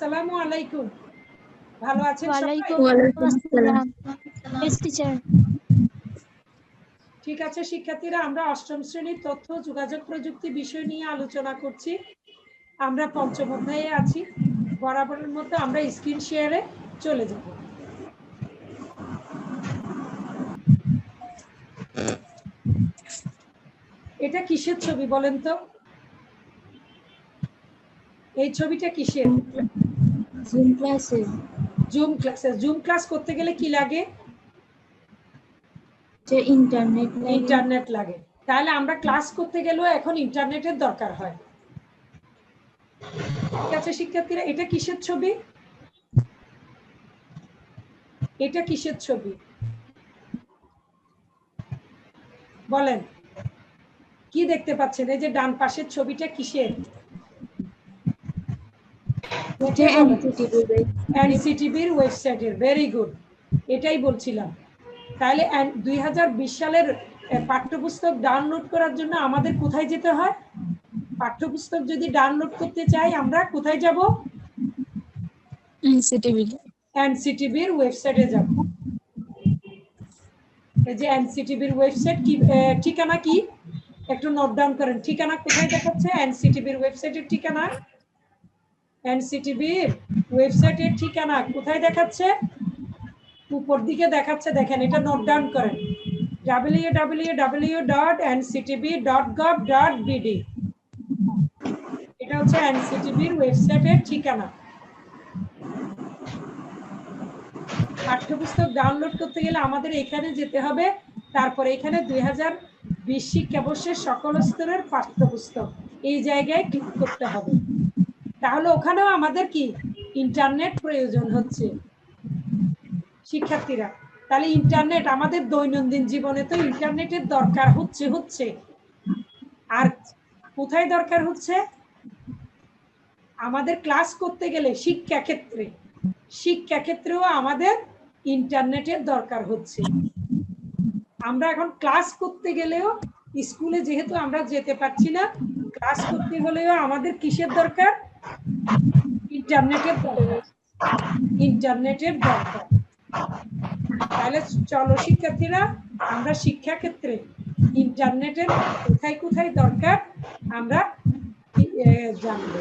সালামু আলাইকুম। ভালো আছেন সবাই? ওয়ালাইকুম ওয়ালাইকুম আসসালাম। ইয়েস টিচার ঠিক আছে শিক্ষার্থীরা আমরা অষ্টম শ্রেণির তথ্য যোগাযোগ প্রযুক্তি বিষয় নিয়ে আলোচনা করছি। আমরা পঞ্চম অধ্যায়ে আছি। বরাবরের মতো আমরা স্ক্রিন শেয়ারে চলে যাব। এটা কিসের ছবি বলেন তো? এই ছবিটা কিসের? জুম ক্লাসে জুম ক্লাসে জুম ক্লাস করতে গেলে কি লাগে? যে ইন্টারনেট ইন্টারনেট লাগে। তাহলে আমরা ক্লাস করতে গেলেও এখন ইন্টারনেটের দরকার হয়। ঠিক আছে শিক্ষার্থীরা এটা কিসের ছবি? এটা কিসের ছবি? বলেন। কি দেখতে পাচ্ছেন? এই যে ডান পাশের ছবিটা কিসের? এনসিটিভির ওয়েবসাইটের ভেরি গুড এটাই বলছিলাম। তাহলে দুই সালের পাঠ্যপুস্তক ডাউনলোড করার জন্য আমাদের কোথায় যেতে হয়? পাঠ্যপুস্তক যদি ডাউনলোড করতে চাই আমরা কোথায় যাব? এনসিটিভি এনসিটিভির ওয়েবসাইটে যাব। যে এনসিটিভির ওয়েবসাইট কি ঠিকানা কি? একটু নোট ডাউন করেন। ঠিকানা কোথায় দেখাচ্ছে? এনসিটিভির ওয়েবসাইটের ঠিকানা? এনসিটিভির ওয়েবসাইটের ঠিকানা কোথায় দেখাচ্ছে? উপর দিকে দেখাচ্ছে, দেখেন, এটা নোট ডাউন করেন। www.nctv.gov.bd এটা হচ্ছে এনসিটিভির ওয়েবসাইটের ঠিকানা। পাঠ্যপুস্তক ডাউনলোড করতে গেলে আমাদের এখানে যেতে হবে। তারপরে এখানে দুই হাজার বিশ শিক্ষাবর্ষের সকল স্তরের পাঠ্যপুস্তক। এই জায়গায় ক্লিক করতে হবে। তাহলে ওখানেও আমাদের কি? ইন্টারনেট প্রয়োজন হচ্ছে। শিক্ষার্থীরা, তাহলে ইন্টারনেট আমাদের দৈনন্দিন জীবনে তো ইন্টারনেটের দরকার হচ্ছে হচ্ছে। আর কোথায় দরকার হচ্ছে? আমাদের ক্লাস করতে গেলে শিক্ষা ক্ষেত্রে শিক্ষা ক্ষেত্রেও আমাদের ইন্টারনেটের দরকার হচ্ছে। আমরা এখন ক্লাস করতে গেলেও স্কুলে যেহেতু আমরা যেতে পারছি না ক্লাস করতে হলেও আমাদের কিসের দরকার? ইন্টারনেটের দরকার তাহলে চলো শিক্ষার্থীরা, আমরা ইন্টারনেটের কোথায় কোথায় দরকার, আমরা জানব।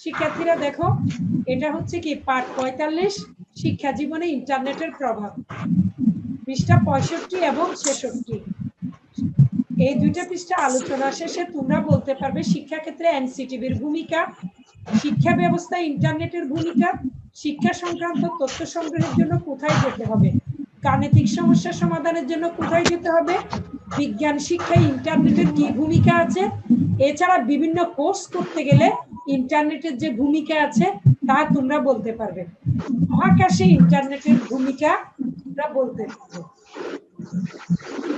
শিক্ষার্থীরা দেখো, এটা হচ্ছে কি, পাঠ পঁয়তাল্লিশ, শিক্ষা জীবনে ইন্টারনেটের প্রভাব। পৃষ্ঠা পঁয়ষট্টি এবং ছেষট্টি। এই দুইটা পৃষ্ঠা আলোচনা শেষে তোমরা বলতে পারবে শিক্ষা ক্ষেত্রে এনসিটিভির ভূমিকা, শিক্ষা ব্যবস্থা, ইন্টারনেটের ভূমিকা, শিক্ষা সংক্রান্ত তথ্য সংগ্রহের জন্য কোথায় যেতে হবে, গাণিতিক সমস্যা সমাধানের জন্য কোথায় যেতে হবে, বিজ্ঞান শিক্ষায় ইন্টারনেটের কি ভূমিকা আছে, এছাড়া বিভিন্ন কোর্স করতে গেলে ইন্টারনেটের যে ভূমিকা আছে তা তোমরা বলতে পারবে। মহাকাশে ইন্টারনেটের ভূমিকা তোমরা বলতে পারবে।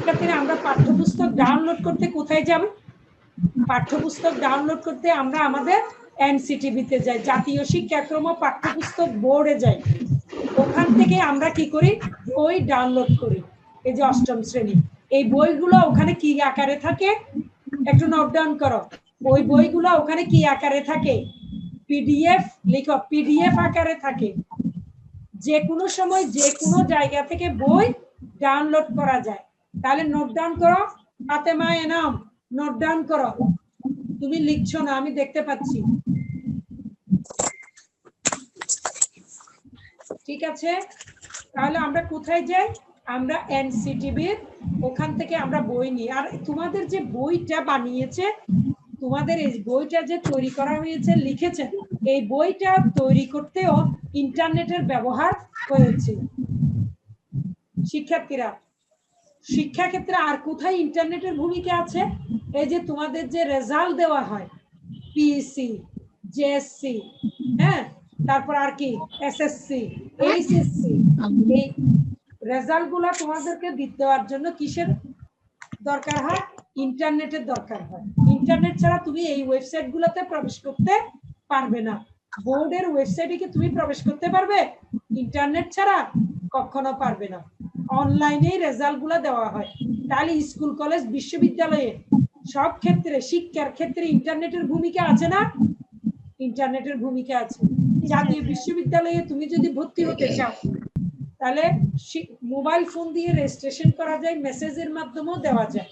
শিক্ষার্থীরা আমরা পাঠ্যপুস্তক ডাউনলোড করতে কোথায় যাব? পাঠ্যপুস্তক ডাউনলোড করতে আমরা আমাদের এনসিটিভিতে যাই, জাতীয় শিক্ষাক্রম পাঠ্যপুস্তক বোর্ডে যাই। ওখান থেকে আমরা কি করি? বই ডাউনলোড করি, এই যে অষ্টম শ্রেণি। এই বইগুলো ওখানে কি আকারে থাকে? একটু নোট ডাউন করো। ওই বইগুলো ওখানে কি আকারে থাকে? পিডিএফ লিখো পিডিএফ আকারে থাকে। যে কোনো সময় যে কোনো জায়গা থেকে বই ডাউনলোড করা যায়। তাহলে নোট ডাউন করো। ফাতেমা এনাম নোট ডাউন করো। তুমি লিখছো না, আমি দেখতে পাচ্ছি। ঠিক আছে? তাহলে আমরা কোথায় যাই? আমরা এনসিটিভির ওখান থেকে আমরা বই নিই। আর তোমাদের যে বইটা বানিয়েছে, তোমাদের এই বইটা যে তৈরি করা হয়েছে লিখেছে এই বইটা তৈরি করতেও ইন্টারনেটের ব্যবহার হয়েছে। শিক্ষার্থীরা শিক্ষা ক্ষেত্রে আর কোথায় ইন্টারনেটের ভূমিকা আছে? এই যে তোমাদের যে রেজাল্ট দেওয়া হয় পিএসসি জেএসসি হ্যাঁ? তারপর আর কি এসএসসি এইচএসসি এই রেজাল্টগুলা তোমাদেরকে দেওয়ার জন্য কিসের দরকার হয়? ইন্টারনেটের দরকার হয়। ইন্টারনেট ছাড়া তুমি এই ওয়েবসাইট গুলোতে প্রবেশ করতে পারবে না। বোর্ডের ওয়েবসাইটে কি তুমি প্রবেশ করতে পারবে? ইন্টারনেট ছাড়া কখনো পারবে না। অনলাইনে রেজাল্টগুলা দেওয়া হয়। তাহলে স্কুল কলেজ বিশ্ববিদ্যালয়ে সব ক্ষেত্রে, শিক্ষার ক্ষেত্রে ইন্টারনেটের ভূমিকা আছে না? ইন্টারনেটের ভূমিকা আছে। জাতীয় বিশ্ববিদ্যালয়ে তুমি যদি ভর্তি হতে চাও, তাহলে মোবাইল ফোন দিয়ে রেজিস্ট্রেশন করা যায় মেসেজের মাধ্যমেও দেওয়া যায়।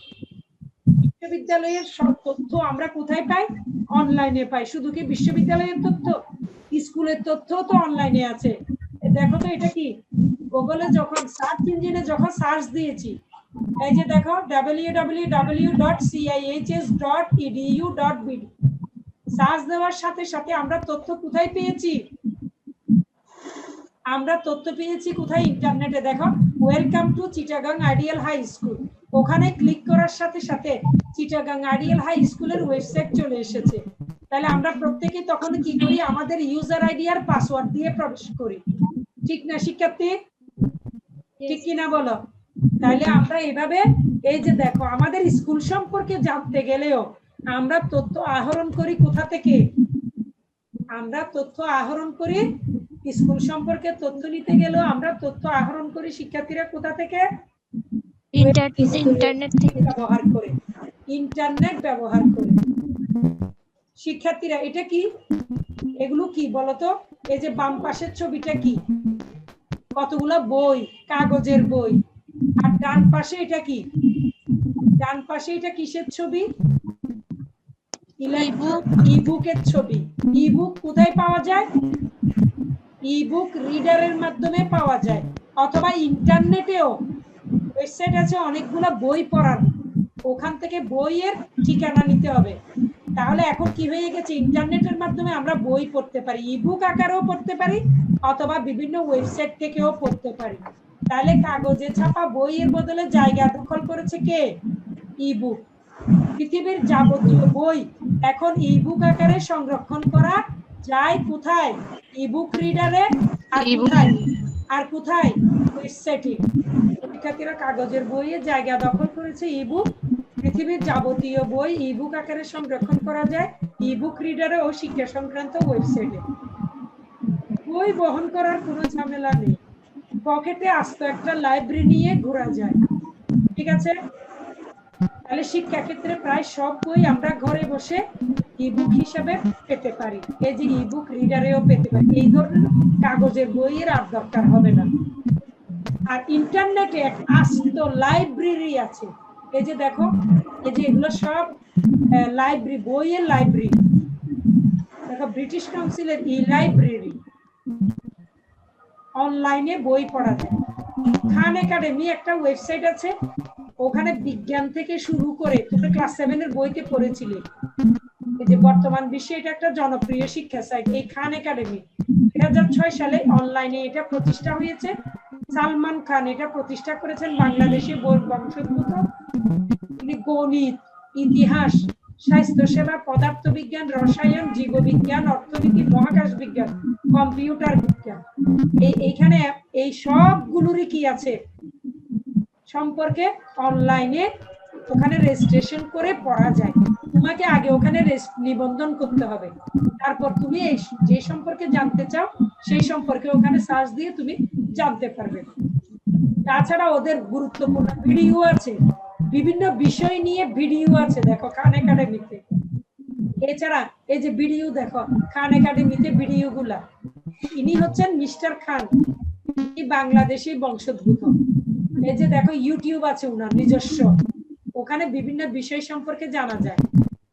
বিশ্ববিদ্যালয়ের সব তথ্য আমরা কোথায় পাই? অনলাইনে পাই। শুধু কি বিশ্ববিদ্যালয়ের তথ্য? স্কুলের তথ্য তো অনলাইনে আছে। দেখো তো এটা কি? গুগলে যখন সার্চ ইঞ্জিনে যখন সার্চ দিয়েছি, এই যে দেখো www.cihs.edu.bd সার্চ দেওয়ার সাথে সাথে আমরা তথ্য কোথায় পেয়েছি? আমরা তথ্য পেয়েছি কোথায় ইন্টারনেটে দেখো welcome to Chittagong ideal high school ওখানে ক্লিক করার সাথে সাথে চিটাগাং আইডিয়াল হাই স্কুলের ওয়েবসাইট চলে এসেছে। তাহলে আমরা প্রত্যেকে তখন কি করি? আমাদের ইউজার আইডি আর পাসওয়ার্ড দিয়ে প্রবেশ করি। ঠিক না, শিক্ষার্থী? ঠিক কিনা বলো? তাহলে আমরা এভাবে এই যে দেখো আমাদের স্কুল সম্পর্কে জানতে গেলেও আমরা তথ্য আহরণ করি কোথা থেকে? আমরা তথ্য আহরণ করি স্কুল সম্পর্কে তথ্য নিতে গেলেও আমরা তথ্য আহরণ করি শিক্ষার্থীরা কোথা থেকে? ইন্টারনেট থেকে। ব্যবহার করে ইন্টারনেট ব্যবহার করে। শিক্ষার্থীরা এটা কি? এগুলো কি বলতো? এই যে বাম পাশের ছবিটা কি? কতগুলো বই? কাগজের বই। আর ডান পাশে এটা কি? ডান পাশে এটা কিসের ছবি? ইবুক ইবুকের ছবি। ইবুক কোথায় পাওয়া যায়? ইবুক রিডারের মাধ্যমে পাওয়া যায়। অথবা ইন্টারনেটেও ওয়েবসাইট আছে অনেকগুলো বই পড়ার। ওখান থেকে বইয়ের ঠিকানা নিতে হবে। তাহলে এখন কি হয়ে গেছে? ইন্টারনেটের মাধ্যমে আমরা বই পড়তে পারি। ইবুক আকারেও পড়তে পারি। অথবা বিভিন্ন ওয়েবসাইট থেকেও পড়তে পারি। তাহলে কাগজে ছাপা বইয়ের বদলে জায়গা দখল করেছে কে? ইবুক পৃথিবীর যাবতীয় বই এখন ইবুক আকারে সংরক্ষণ করা যায় কোথায়? ইবুক রিডারে আর কোথায়? আর কোথায়? ওয়েবসাইটে শিক্ষার্থীরা কাগজের বইয়ে জায়গা দখল করেছে ইবুক পৃথিবীর যাবতীয় বই ইবুক আকারে সংরক্ষণ করা যায় ইবুক রিডারে ও শিক্ষা সংক্রান্ত ওয়েবসাইটে বই বহন করার কোনো ঝামেলা নেই। পকেটে আস্ত একটা লাইব্রেরি নিয়ে ঘোরা যায়। ঠিক আছে? তাহলে শিক্ষা ক্ষেত্রে প্রায় সব বই আমরা ঘরে বসে ইবুক হিসাবে পেতে পারি। এই যে ইবুক রিডারেও পেতে পারি। এই ধরনের কাগজের বইয়ের আর দরকার হবে না। আর ইন্টারনেটে এক আস্ত লাইব্রেরি আছে। এই যে দেখো, এই যে এগুলো সব লাইব্রেরি বইয়ের লাইব্রেরি দেখো ব্রিটিশ কাউন্সিলের ই লাইব্রেরি অনলাইনে বই পড়া যায়। খান একাডেমি একটা ওয়েবসাইট আছে, ওখানে বিজ্ঞান থেকে শুরু করে তুমি ক্লাস সেভেনের বইতে পড়েছিলে। যে বর্তমান বিশ্বে এটা একটা জনপ্রিয় শিক্ষা সাইট এই খান একাডেমি। দুই হাজার ছয় সালে অনলাইনে এটা প্রতিষ্ঠা হয়েছে। সালমান খান এটা প্রতিষ্ঠা করেছেন বাংলাদেশে বই বংশোদ্ভূত। তিনি গণিত, ইতিহাস স্বাস্থ্যসেবা পদার্থবিজ্ঞান, রসায়ন, জীববিজ্ঞান, অর্থনীতি, মহাকাশ বিজ্ঞান, কম্পিউটার বিজ্ঞান। এই এইখানে এই সবগুলোরই কি আছে? সম্পর্কে অনলাইনে ওখানে রেজিস্ট্রেশন করে পড়া যায়। তোমাকে আগে ওখানে নিবন্ধন করতে হবে। তারপর তুমি এই যে সম্পর্কে জানতে চাও, সেই সম্পর্কে ওখানে সার্চ দিয়ে তুমি জানতে পারবে। তাছাড়া ওদের গুরুত্বপূর্ণ ভিডিও আছে। বিভিন্ন বিষয় নিয়ে ভিডিও আছে, দেখো খান একাডেমিতে এছাড়া এই যে ভিডিও, দেখো খান একাডেমিতে ভিডিও গুলা ইনি হচ্ছেন মিস্টার খান। ইনি বাংলাদেশি বংশোদ্ভূত। এই যে দেখো, ইউটিউব আছে উনার, নিজস্ব। ওখানে বিভিন্ন বিষয় সম্পর্কে জানা যায়।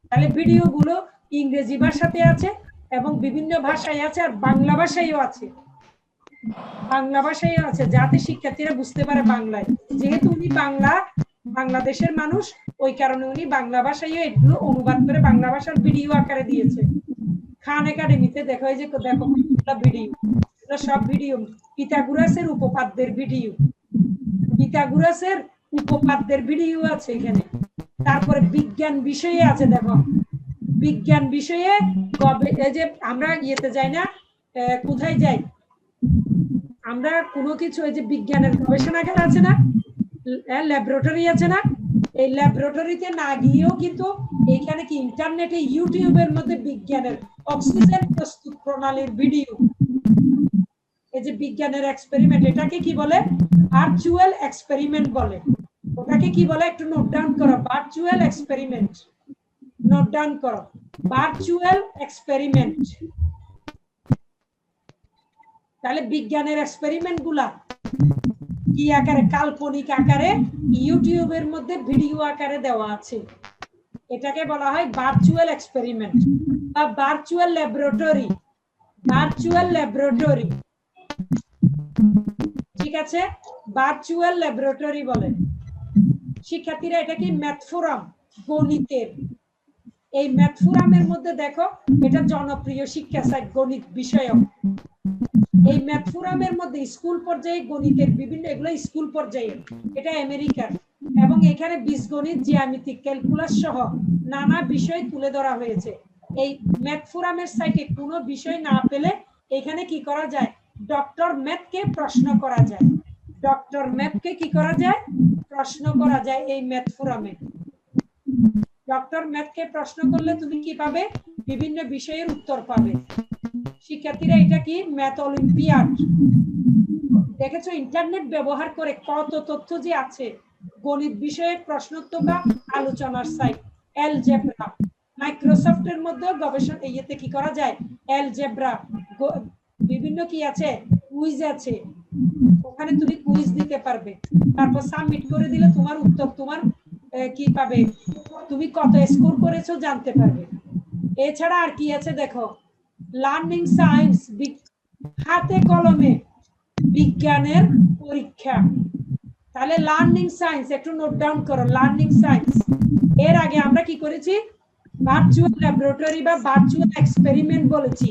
তাহলে ভিডিও গুলো ইংরেজি ভাষাতে আছে এবং বিভিন্ন ভাষায় আছে আর বাংলা ভাষায়ও আছে। বাংলা ভাষায়ও আছে। যাতে শিক্ষার্থীরা বুঝতে পারে বাংলায়। যেহেতু উনি বাংলা বাংলাদেশের মানুষ, ওই কারণে উনি বাংলা ভাষায় এগুলো অনুবাদ করে বাংলা ভাষার ভিডিও আকারে দিয়েছে। খান একাডেমিতে দেখো, এই যে দেখো ভিডিও সব ভিডিও পিথাগুরাসের উপপাদ্যের ভিডিও পিথাগুরাসের উপপাদ্যের ভিডিও আছে এখানে। তারপরে বিজ্ঞান বিষয়ে আছে, দেখো। বিজ্ঞান বিষয়ে এই যে আমরা ইয়েতে যাই না কোথায় যাই? আমরা কোনো কিছু, এই যে বিজ্ঞানের গবেষণাগার আছে না ল্যাবরেটরি আছে না? এই ল্যাবরেটরিতে না গিয়েও কিন্তু এইখানে কি ইন্টারনেটে ইউটিউবের মধ্যে বিজ্ঞানের অক্সিজেন প্রস্তুত প্রণালীর ভিডিও এই যে বিজ্ঞানের এক্সপেরিমেন্ট এটাকে কি বলে? ভার্চুয়াল এক্সপেরিমেন্ট বলে। ওটাকে কি বলে? একটু নোট ডাউন করো। ভার্চুয়াল এক্সপেরিমেন্ট নোট ডাউন করো। ভার্চুয়াল এক্সপেরিমেন্ট তাহলে বিজ্ঞানের এক্সপেরিমেন্টগুলা। কি আকারে কাল্পনিক আকারে ইউটিউবের মধ্যে ভিডিও আকারে দেওয়া আছে? এটাকে বলা হয় ভার্চুয়াল এক্সপেরিমেন্ট বা ভার্চুয়াল ল্যাবরেটরি ভার্চুয়াল ল্যাবরেটরি ঠিক আছে? ভার্চুয়াল ল্যাবরেটরি বলে। শিক্ষার্থীরা এটা কি ম্যাথফোরাম? গণিতের। এই ম্যাথ ফোরামের মধ্যে দেখো, এটা জনপ্রিয় শিক্ষা সাইট গণিত বিষয়ক। এই ম্যাথ ফোরামের মধ্যে স্কুল পর্যায়ে গণিতের বিভিন্ন, এগুলো স্কুল পর্যায়ে। এটা আমেরিকার। এবং এখানে বীজগণিত, জ্যামিতিক, ক্যালকুলাস সহ নানা বিষয় তুলে ধরা হয়েছে। এই ম্যাথ ফোরামের সাইটে কোনো বিষয় না পেলে এখানে কি করা যায়? ডক্টর ম্যাথকে প্রশ্ন করা যায়। ডক্টর ম্যাথকে কি করা যায়? প্রশ্ন করা যায় এই ম্যাথ ফোরামে ডক্টর ম্যাথকে প্রশ্ন করলে তুমি কি পাবে? বিভিন্ন বিষয়ের উত্তর পাবে। শিক্ষার্থীরা এটা কি? Math olympiad. দেখেছ, ইন্টারনেট ব্যবহার করে কত তথ্য যে আছে? গণিত বিষয়ে প্রশ্নোত্তর বা আলোচনার সাইট অ্যালজেব্রা মাইক্রোসফটের মধ্যে গবেষণা, ইয়েতে কি করা যায়? অ্যালজেব্রা বিভিন্ন কি আছে? কুইজ আছে। ওখানে তুমি কুইজ দিতে পারবে। তারপর সাবমিট করে দিলে তোমার উত্তর, তোমার কি পাবে? তুমি কত স্কোর করেছ জানতে পারবে। এছাড়া আর কি আছে দেখো? লার্নিং সায়েন্স হাতে কলমে বিজ্ঞানের পরীক্ষা। তাহলে লার্নিং সায়েন্স একটু নোট ডাউন করো লার্নিং সায়েন্স এর আগে আমরা কি করেছি? ভার্চুয়াল ল্যাবরেটরি বা ভার্চুয়াল এক্সপেরিমেন্ট বলেছি।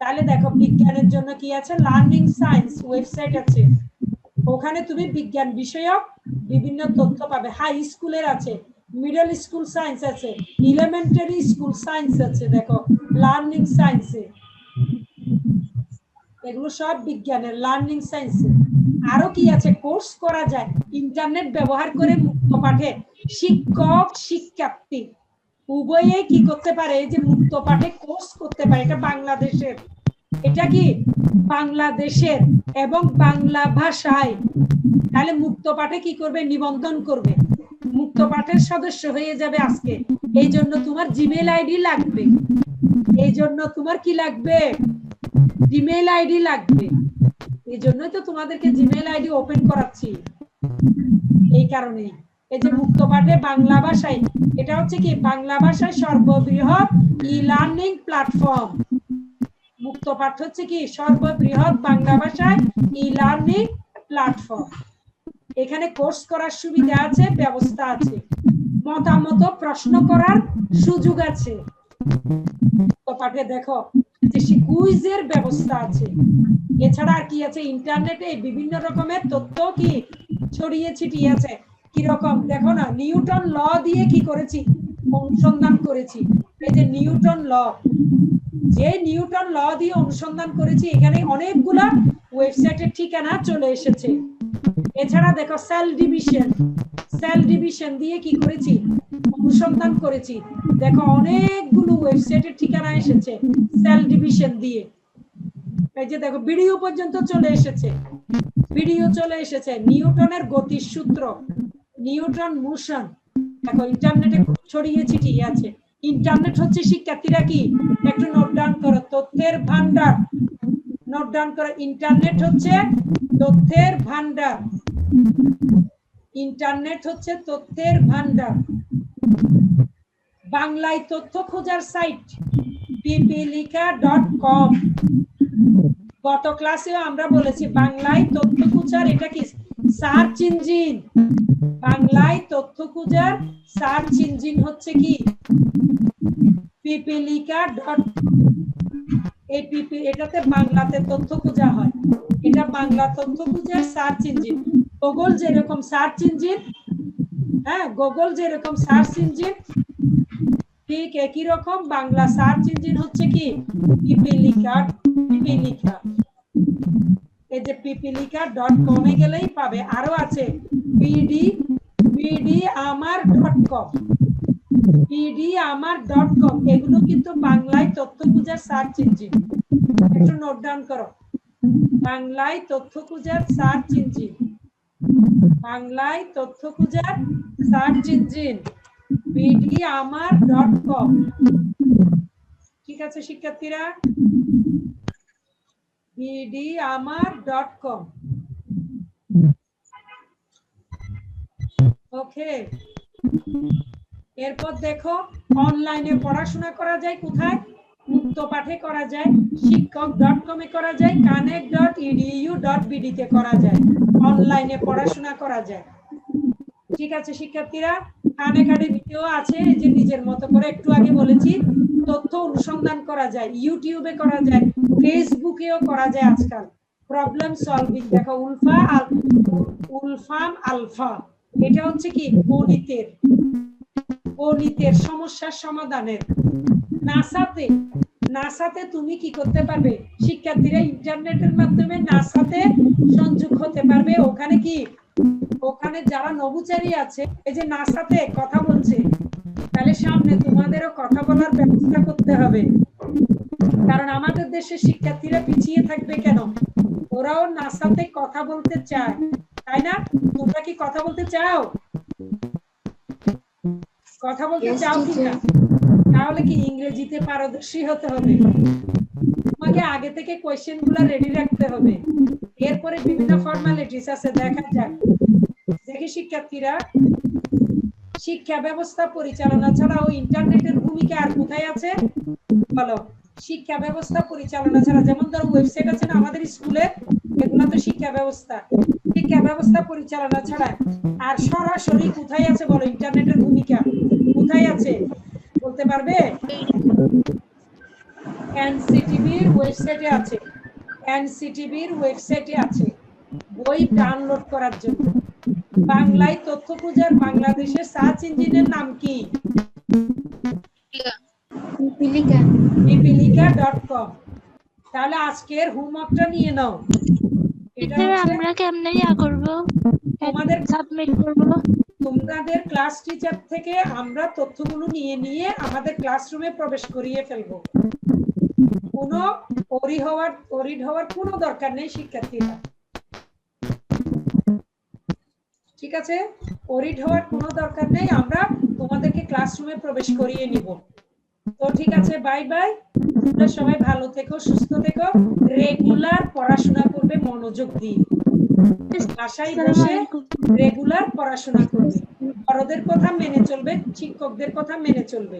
তাহলে দেখো, বিজ্ঞানের জন্য কি আছে? লার্নিং সায়েন্স ওয়েবসাইট আছে। ওখানে তুমি বিজ্ঞান বিষয়ক বিভিন্ন তথ্য পাবে। হাই স্কুলের আছে। মিডল স্কুল সায়েন্স আছে ইলেমেন্টারি স্কুল সায়েন্স আছে, দেখো লার্নিং সায়েন্সে এগুলো সব বিজ্ঞানের লার্নিং সায়েন্সে আরও কি আছে? কোর্স করা যায় ইন্টারনেট ব্যবহার করে মুক্ত পাঠে। শিক্ষক, শিক্ষার্থী, উভয়ে কি করতে পারে? যে মুক্ত পাঠে কোর্স করতে পারে, এটা বাংলাদেশের। এটা কি? বাংলাদেশের এবং বাংলা ভাষায়। তাহলে মুক্ত পাঠে কি করবে? নিবন্ধন করবে। পাঠের সদস্য হয়ে যাবে আজকে। এই জন্য তোমার জিমেল আইডি লাগবে। এই জন্য তোমার কি লাগবে? জিমেল আইডি লাগবে। এই জন্যই তো তোমাদেরকে জিমেল আইডি ওপেন করাচ্ছি। এই কারণে এই যে মুক্ত পাঠে বাংলা ভাষায়, এটা হচ্ছে কি? বাংলা ভাষায় সর্ববৃহৎ ই লার্নিং প্ল্যাটফর্ম মুক্ত পাঠ হচ্ছে কি? সর্ববৃহৎ বাংলা ভাষায় ই লার্নিং প্ল্যাটফর্ম এখানে কোর্স করার সুবিধা আছে, ব্যবস্থা আছে। মতামত প্রশ্ন করার সুযোগ আছে। পাঠে দেখো যে কুইজের ব্যবস্থা আছে। এছাড়া কি আছে? ইন্টারনেটে বিভিন্ন রকমের তথ্য কি ছড়িয়ে ছিটিয়ে আছে? কি রকম দেখো না, নিউটন ল দিয়ে কি করেছি? অনুসন্ধান করেছি। এই যে নিউটন ল, যে নিউটন ল দিয়ে অনুসন্ধান করেছি, এখানে অনেকগুলা ওয়েবসাইটের ঠিকানা চলে এসেছে। এছাড়া দেখো সেল ডিভিশন সেল ডিভিশন দিয়ে কি করেছি? অনুসন্ধান করেছি। দেখো অনেকগুলো ওয়েবসাইটের ঠিকানা এসেছে সেল ডিভিশন দিয়ে। এই যে দেখো ভিডিও পর্যন্ত চলে এসেছে। ভিডিও চলে এসেছে। নিউটনের গতির সূত্র নিউটন মোশন। দেখো ইন্টারনেটে ছড়িয়ে ছিটিয়ে আছে। ইন্টারনেট হচ্ছে শিক্ষার্থীরা কি? একটু নোট ডাউন করো। তথ্যের ভান্ডার নোট ডাউন করো ইন্টারনেট হচ্ছে তথ্যের ভান্ডার ইন্টারনেট হচ্ছে তথ্যের ভান্ডার বাংলায় তথ্য খোঁজার সাইট পিপিলিকা ডট কম গত ক্লাসেও আমরা বলেছি, বাংলায় তথ্য খোঁজার এটা কি? সার্চ ইঞ্জিন বাংলায় তথ্য খোঁজার সার্চ ইঞ্জিন হচ্ছে কি? পিপিলিকা ডট এই পিপি এটাতে বাংলাতে তথ্য খোঁজা হয়। এটা বাংলা তথ্য খোঁজার সার্চ ইঞ্জিন। গুগল যেরকম সার্চ ইঞ্জিন হ্যাঁ গুগল যেরকম সার্চ ইঞ্জিন, ঠিক একই রকম বাংলা সার্চ ইঞ্জিন হচ্ছে কি? পিপিলিকা পিপিলিকা। এই যে পিপিলিকা ডট কমে গেলেই পাবে। আরও আছে, পিডি পিডি আমার ডট কম পিডি আমার ডট কম এগুলো কিন্তু বাংলায় তথ্য খোঁজার সার্চ ইঞ্জিন একটু নোট ডাউন করো। বাংলায় তথ্য খোঁজার সার্চ ইঞ্জিন বাংলায় তথ্য খোঁজার সার্চ ইঞ্জিন বিডি আমার ডট কম আছে, শিক্ষার্থীরা? বিডি আমার ডট কম ওকে এরপর দেখো অনলাইনে পড়াশোনা করা যায় কোথায়? মুক্ত পাঠে করা যায় শিক্ষক ডট কমে করা যায় কানেক্ট ডট ইডিইউ ডট বিডিতে করা যায় অনলাইনে পড়াশোনা করা যায়। ঠিক আছে, শিক্ষার্থীরা? খান একাডেমিতেও আছে যে নিজের মতো করে একটু আগে বলেছি, তথ্য অনুসন্ধান করা যায় ইউটিউবে করা যায় ফেসবুকেও করা যায় আজকাল। প্রবলেম সলভিং দেখো, উলফা উলফাম আলফা। এটা হচ্ছে কি? গণিতের। গণিতের সমস্যার সমাধানের নাসাতে নাসাতে তুমি কি করতে পারবে? শিক্ষার্থীরা ইন্টারনেটের মাধ্যমে নাসাতে সংযোগ হতে পারবে। ওখানে কি? ওখানে যারা নভোচারী আছে, এই যে নাসাতে কথা বলছে, তাহলে সামনে তোমাদেরও কথা বলার ব্যবস্থা করতে হবে। কারণ আমাদের দেশের শিক্ষার্থীরা পিছিয়ে থাকবে কেন? ওরাও নাসাতে কথা বলতে চায়। তাই না? তোমরা কি কথা বলতে চাও? কথা বলতে চাও কি না তাহলে কি ইংরেজিতে পারদর্শী হতে হবে? তোমাকে আগে থেকে কোয়েশ্চেনগুলা রেডি রাখতে হবে। এরপরে বিভিন্ন ফর্মালিটিস আছে দেখা যাক। দেখি শিক্ষার্থীরা শিক্ষা ব্যবস্থা পরিচালনা ছাড়া ছাড়াও ইন্টারনেটের ভূমিকা আর কোথায় আছে? বলো। শিক্ষা ব্যবস্থা পরিচালনা ছাড়া যেমন ধরো ওয়েবসাইট আছে না আমাদের স্কুলে তো শিক্ষা ব্যবস্থা। শিক্ষা ব্যবস্থা পরিচালনা ছাড়া আর সরাসরি কোথায় আছে বলো ইন্টারনেটের ভূমিকা? কোথায় আছে? বলতে পারবে? এনসিটিভির ওয়েবসাইটে আছে। এনসিটিভির ওয়েবসাইটে আছে। বই ডাউনলোড করার জন্য। বাংলায় তথ্য বাংলাদেশের সার্চ ইঞ্জিনের নাম কি? পিপিলিকা পিপিলিকা ডট কম। তাহলে আজকের হোমওয়ার্কটা নিয়ে নাও। এটা আমরা কেমনে ইয়া করব? তোমাদের সাবমিট করব? তোমাদের ক্লাস টিচার থেকে আমরা তথ্যগুলো নিয়ে নিয়ে আমাদের ক্লাসরুমে প্রবেশ করিয়ে ফেলব। কোনো ওরি হওয়ার ওরিড হওয়ার কোনো দরকার নেই শিক্ষার্থীরা। ঠিক আছে? ওরিড হওয়ার কোনো দরকার নেই আমরা তোমাদেরকে ক্লাসরুমে প্রবেশ করিয়ে নিব। তো ঠিক আছে বাই বাই তোমরা সবাই ভালো থেকো, সুস্থ থেকো। রেগুলার পড়াশোনা করবে, মনোযোগ দিয়ে। বাসায় বসে রেগুলার পড়াশোনা করবে। বড়দের কথা মেনে চলবে, শিক্ষকদের কথা মেনে চলবে।